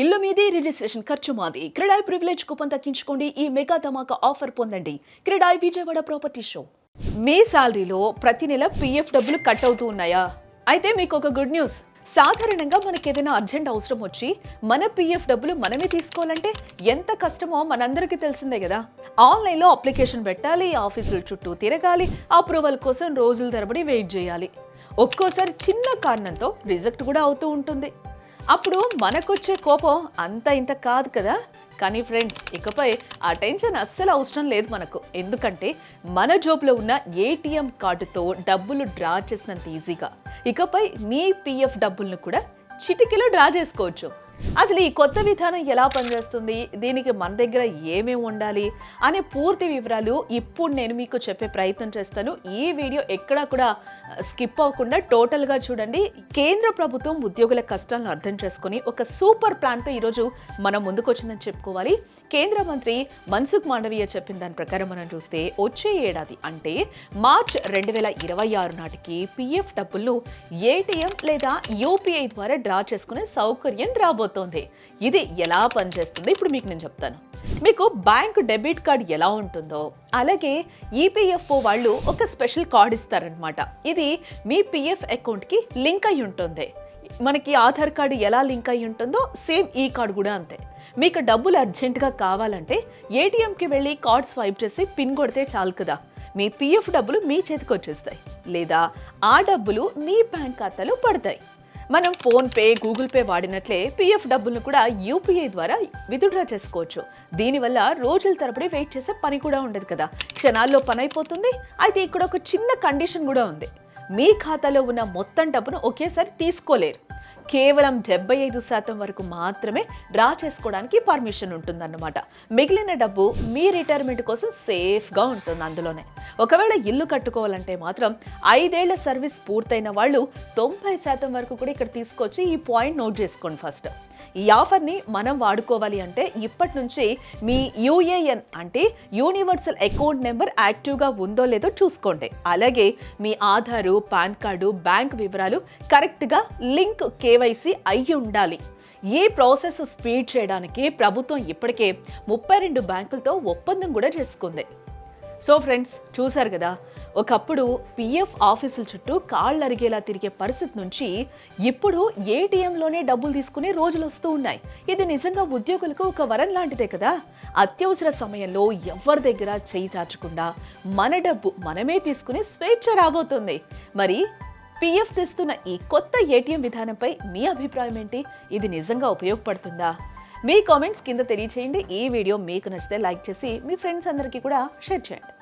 ఇల్లు మీది రిజిస్ట్రేషన్ ఖర్చు మాది. క్రెడాయ్ ప్రివిలేజ్ కూపన్ తగ్గించుకోండి ఈ మెగా ధమాకా ఆఫర్ పొందండి. CREDAI Vijayawada property show. మీ శాలరీలో ప్రతి నెల పిఎఫ్ డబ్బులు కట్ అవుతూ ఉన్నాయా? అయితే మీకు ఒక గుడ్ న్యూస్. సాధారణంగా మనకి ఏదైనా అర్జెంట్ అవసరం వచ్చి మన పిఎఫ్ డబ్బులు మనమే తీసుకోవాలంటే ఎంత కష్టమో మనందరికీ తెలిసిందే కదా. ఆన్లైన్లో అప్లికేషన్ పెట్టాలి ఆఫీసుల చుట్టూ తిరగాలి అప్రూవల్ కోసం రోజుల తరబడి వెయిట్ చేయాలి. ఒక్కోసారి చిన్న కారణంతో రిజెక్ట్ కూడా అవుతూ ఉంటుంది. అప్పుడు మనకొచ్చే కోపం అంత ఇంత కాదు కదా. కానీ ఫ్రెండ్స్ ఇకపై ఆ టెన్షన్ అస్సలు అవసరం లేదు మనకు. ఎందుకంటే మన జోబులో ఉన్న ఏటీఎం కార్డుతో డబ్బులు డ్రా చేసినంత ఈజీగా ఇకపై మీ పిఎఫ్ డబ్బులను కూడా చిటికెలో డ్రా చేసుకోవచ్చు. అసలు ఈ కొత్త విధానం ఎలా పనిచేస్తుంది? దీనికి మన దగ్గర ఏమేమి ఉండాలి? అనే పూర్తి వివరాలు ఇప్పుడు నేను మీకు చెప్పే ప్రయత్నం చేస్తాను. ఈ వీడియో ఎక్కడా కూడా స్కిప్ అవ్వకుండా టోటల్గా చూడండి. కేంద్ర ప్రభుత్వం ఉద్యోగుల కష్టాలను అర్థం చేసుకుని ఒక సూపర్ ప్లాన్తో ఈరోజు మనం ముందుకొచ్చిందని చెప్పుకోవాలి. కేంద్ర మంత్రి మన్సుఖ్ మాండవీయ చెప్పిన దాని ప్రకారం మనం చూస్తే వచ్చే ఏడాది అంటే మార్చ్ రెండు వేల ఇరవై ఆరు నాటికి పిఎఫ్ డబ్బులు ఏటీఎం లేదా యూపీఐ ద్వారా డ్రా చేసుకునే సౌకర్యం రాబోతుంది. ఇది ఎలా పనిచేస్తుంది? ఇప్పుడు మీకు నేను చెప్తాను. మీకు బ్యాంక్ డెబిట్ కార్డ్ ఎలా ఉంటుందో అలాగే ఈపీఎఫ్ఓ వాళ్ళు ఒక స్పెషల్ కార్డ్ ఇస్తారనమాట ఇది మీ పిఎఫ్ అకౌంట్కి లింక్ అయి ఉంటుంది. మనకి ఆధార్ కార్డు ఎలా లింక్ అయి ఉంటుందో సేమ్ ఈ కార్డు కూడా అంతే. మీకు డబ్బులు అర్జెంటుగా కావాలంటే ఏటీఎంకి వెళ్ళి కార్డ్ స్వైప్ చేసి పిన్ కొడితే చాలు కదా. మీ పిఎఫ్ డబ్బులు మీ చేతికి వచ్చేస్తాయి. లేదా ఆ డబ్బులు మీ బ్యాంక్ ఖాతాలో పడతాయి. మనం ఫోన్పే గూగుల్ పే వాడినట్లే పిఎఫ్ డబ్బులను కూడా యూపీఐ ద్వారా విత్డ్రా చేసుకోవచ్చు. దీనివల్ల రోజుల తరబడి వెయిట్ చేసే పని కూడా ఉండదు కదా. క్షణాల్లో పని అయిపోతుంది. అయితే ఇక్కడ ఒక చిన్న కండిషన్ కూడా ఉంది. మీ ఖాతాలో ఉన్న మొత్తం డబ్బును ఒకేసారి తీసుకోలేరు. కేవలం డెబ్బై ఐదు శాతం వరకు మాత్రమే డ్రా చేసుకోవడానికి పర్మిషన్ ఉంటుందన్నమాట. మిగిలిన డబ్బు మీ రిటైర్మెంట్ కోసం సేఫ్గా ఉంటుంది అందులోనే. ఒకవేళ ఇల్లు కట్టుకోవాలంటే మాత్రం ఐదేళ్ళ సర్వీస్ పూర్తయిన వాళ్ళు తొంభై శాతం వరకు కూడా ఇక్కడ తీసుకొచ్చి ఈ పాయింట్ నోట్ చేసుకోండి ఫస్ట్. ఈ ఆఫర్ని మనం వాడుకోవాలి అంటే ఇప్పటి నుంచి మీ యూఏఎన్ అంటే యూనివర్సల్ అకౌంట్ నెంబర్ యాక్టివ్గా ఉందో లేదో చూసుకోండి. అలాగే మీ ఆధారు పాన్ కార్డు బ్యాంక్ వివరాలు కరెక్ట్గా లింక్ కేవైసీ అయి ఉండాలి. ఈ ప్రాసెస్ స్పీడ్ చేయడానికి ప్రభుత్వం ఇప్పటికే ముప్పై రెండు బ్యాంకులతో ఒప్పందం కూడా చేసుకుంది. సో ఫ్రెండ్స్ చూశారు కదా ఒకప్పుడు పిఎఫ్ ఆఫీసుల చుట్టూ కాళ్ళు అరిగేలా తిరిగే పరిస్థితి నుంచి ఇప్పుడు ఏటీఎంలోనే డబ్బులు తీసుకునే రోజులు వస్తూ ఉన్నాయి. ఇది నిజంగా ఉద్యోగులకు ఒక వరం లాంటిదే కదా? అత్యవసర సమయంలో ఎవరి దగ్గర చేయి చాచకుండా మన డబ్బు మనమే తీసుకుని స్వేచ్ఛ రాబోతుంది. మరి పిఎఫ్ తెస్తున్న ఈ కొత్త ఏటీఎం విధానంపై మీ అభిప్రాయం ఏంటి? ఇది నిజంగా ఉపయోగపడుతుందా? మీ కామెంట్స్ కింద తెలియచేయండి. ఈ వీడియో మీకు నచ్చితే లైక్ చేసి మీ ఫ్రెండ్స్ అందరికీ కూడా షేర్ చేయండి.